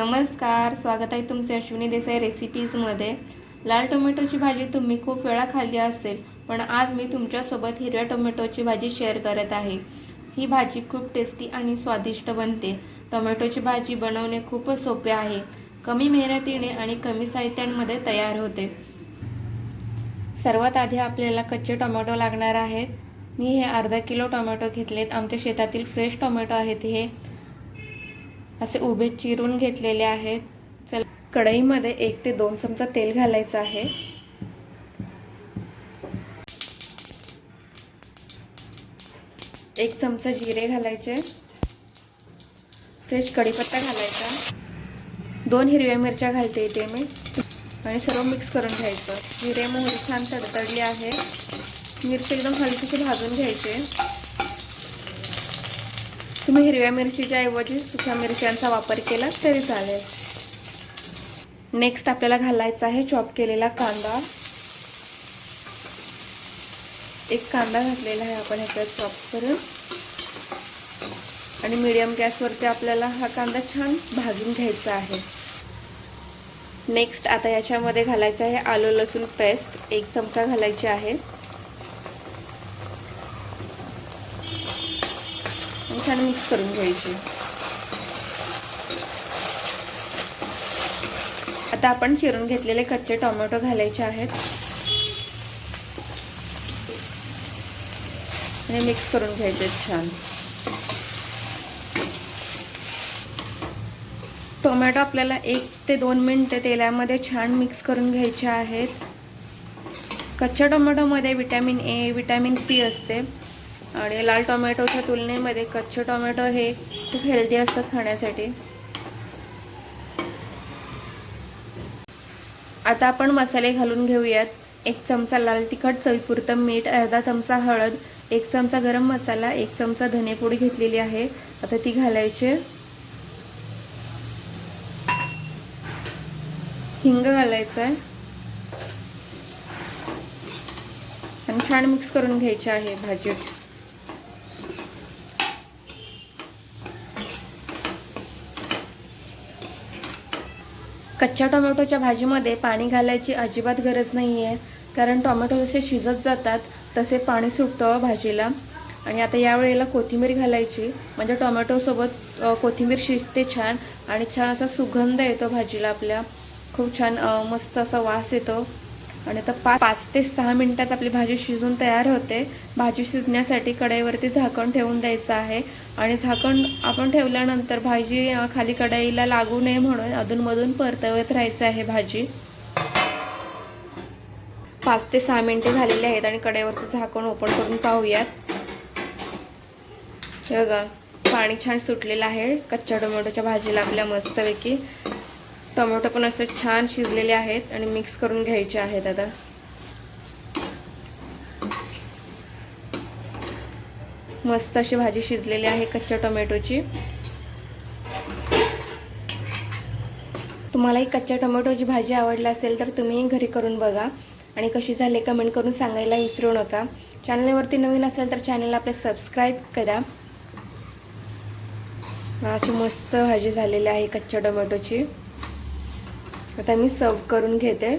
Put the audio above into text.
नमस्कार स्वागत आहे तुमचे अश्विनी देसाई रेसिपीजमध्ये लाल टोमॅटोची भाजी तुम्ही खूप वेळा खाल्ली असेल पण आज मी तुमच्यासोबत हिरव्या टोमॅटोची भाजी शेअर करत आहे. ही भाजी खूप टेस्टी आणि स्वादिष्ट बनते. टोमॅटोची भाजी बनवणे खूपच सोपे आहे. कमी मेहनतीने आणि कमी साहित्यांमध्ये तयार होते. सर्वात आधी आपल्याला कच्चे टोमॅटो लागणार आहेत. मी हे अर्धा किलो टोमॅटो घेतलेत. आमच्या शेतातील फ्रेश टोमॅटो आहेत हे. असे उभे चिरून घेतलेले आहेत. चल कढईमध्ये एक ते दोन चमचा तेल घालायचं आहे. एक चमचा जिरे घालायचे. फ्रेश कढीपत्ता घालायचा. दोन हिरव्या मिरच्या घालते इथे मी. आणि सर्व मिक्स करून घ्यायचं. जिरे मोहरी छान तडतडली आहे मिरची एकदम हलकीशी भाजून घ्यायचे. तुम्ही हिरव्या मिरचीच्या ऐवजी सुख्या मिरच्यांचा वापर केला तरी चालेल. नेक्स्ट आपल्याला घालायचा आहे चॉप केलेला कांदा. एक कांदा घातलेला आहे आपण ह्याच्यात चॉप करून. आणि मिडियम गॅसवरती आपल्याला हा कांदा छान भाजून घ्यायचा आहे. नेक्स्ट आता याच्यामध्ये घालायचं आहे आलू लसूण पेस्ट एक चमचा घालायची आहे. छान मिक्स करून घ्यायची. आता आपण चिरून घेतलेले कच्चे टोमॅटो घालायचे आहेत. आणि मिक्स करून घ्यायचे छान. टोमॅटो आपल्याला एक ते दोन मिनटं तेलामध्ये छान मिक्स करून घ्यायचे आहेत. कच्च्या टोमॅटोमध्ये विटॅमिन ए विटॅमिन सी असते. आणि लाल टोमॅटोच्या तुलनेमध्ये कच्चे टोमॅटो हे खूप हेल्दी असतात खाण्यासाठी. आता आपण मसाले घालून घेऊयात. एक चमचा लाल तिखट चवीपुरतं मीठ अर्धा चमचा हळद एक चमचा गरम मसाला एक चमचा धनेपोडी घेतलेली आहे. आता ती घालायची. हिंग घालायचं आहे. आणि छान मिक्स करून घ्यायची आहे भाजी. कच्च्या टोमॅटोच्या भाजीमध्ये पाणी घालायची अजिबात गरज नाही आहे कारण टोमॅटो जसे शिजत जातात तसे पाणी सुटतं भाजीला. आणि आता यावेळेला कोथिंबीर घालायची. म्हणजे टोमॅटोसोबत कोथिंबीर शिजते छान आणि छान असा सुगंध येतो भाजीला आपल्या. खूप छान मस्त असा वास येतो. आणि आता पाच पाच ते सहा मिनटात आपली भाजी शिजून तयार होते. भाजी शिजण्यासाठी कढईवरती झाकण ठेवून द्यायचं आहे. आणि झाकण आपण ठेवल्यानंतर भाजी खाली कढईला लागू नये म्हणून अधूनमधून परतवत राहायचं आहे भाजी. पाच ते सहा मिनिटे झालेली आहेत आणि कढईवरचं झाकण ओपन करून पाहूयात. हे बघा पाणी छान सुटलेलं आहे. कच्च्या टोमॅटोच्या भाजीला आपल्या मस्तपैकी. टोमॅटो पण असे छान शिजलेले आहेत आणि मिक्स करून घ्यायचे आहेत आता. मस्त अशी भाजी शिजलेली आहे कच्च्या टोमॅटोची. तुम्हालाही कच्च्या टोमॅटोची भाजी आवडली असेल तर तुम्हीही घरी करून बघा. आणि कशी झाले कमेंट करून सांगायला विसरू नका. चॅनलवरती नवीन असेल तर चॅनलला आपले सबस्क्राईब करा. अशी मस्त भाजी झालेली आहे कच्च्या टोमॅटोची. आता मी सर्व करून घेते.